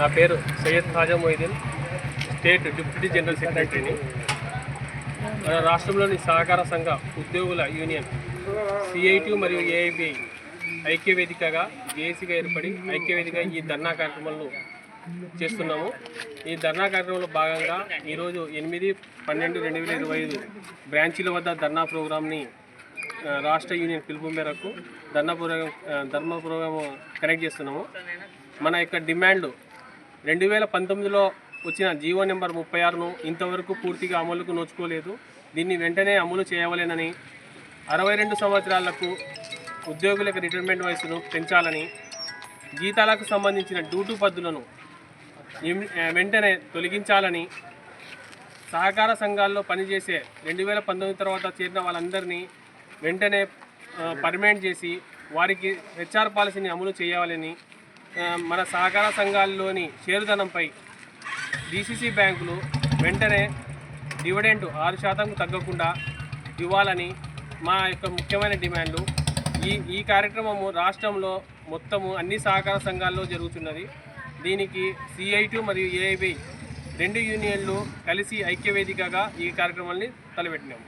నా పేరు Syed Khaja Moideen state deputy general సెక్రటరీని. మన రాష్ట్రంలోని సహకార సంఘ ఉద్యోగుల యూనియన్ సిఐటి మరియు ఏఐబిఐ ఐక్యవేదికగా జేఏసీగా ఏర్పడి ఐక్యవేదిక ఈ ధర్నా కార్యక్రమాలను చేస్తున్నాము. ఈ ధర్నా కార్యక్రమంలో భాగంగా ఈరోజు ఎనిమిది పన్నెండు రెండు వేల ఇరవై ఐదు బ్రాంచీల వద్ద ధర్నా ప్రోగ్రామ్ని రాష్ట్ర యూనియన్ పిలుపు మేరకు ధర్నా ప్రోగ్రాం ధర్మ ప్రోగ్రాం కనెక్ట్ చేస్తున్నాము. మన యొక్క డిమాండ్ రెండు వేల పంతొమ్మిదిలో వచ్చిన జీవో నెంబర్ ముప్పై ఆరును ఇంతవరకు పూర్తిగా అమలుకు నోచుకోలేదు. దీన్ని వెంటనే అమలు చేయవలెనని అరవై రెండు సంవత్సరాలకు ఉద్యోగులకు రిటైర్మెంట్ వయసును పెంచాలని జీతాలకు సంబంధించిన డ్యూటీ పద్దులను వెంటనే తొలగించాలని సహకార సంఘాల్లో పనిచేసే రెండు వేల పంతొమ్మిది తర్వాత చేరిన వాళ్ళందరినీ వెంటనే ఆ, పర్మనెంట్ చేసి వారికి హెచ్ఆర్ పాలసీని అమలు చేయాలని మన సహకార సంఘాల్లోని షేరుధనంపై డిసిసి బ్యాంకులు వెంటనే డివిడెంట్ ఆరు శాతం తగ్గకుండా ఇవ్వాలని మా యొక్క ముఖ్యమైన డిమాండ్లు ఈ ఈ కార్యక్రమము రాష్ట్రంలో మొత్తము అన్ని సహకార సంఘాల్లో జరుగుతున్నది. దీనికి సిఐటు మరియు ఏఐబి రెండు యూనియన్లు కలిసి ఐక్యవేదికగా ఈ కార్యక్రమాన్ని తలపెట్టినాము.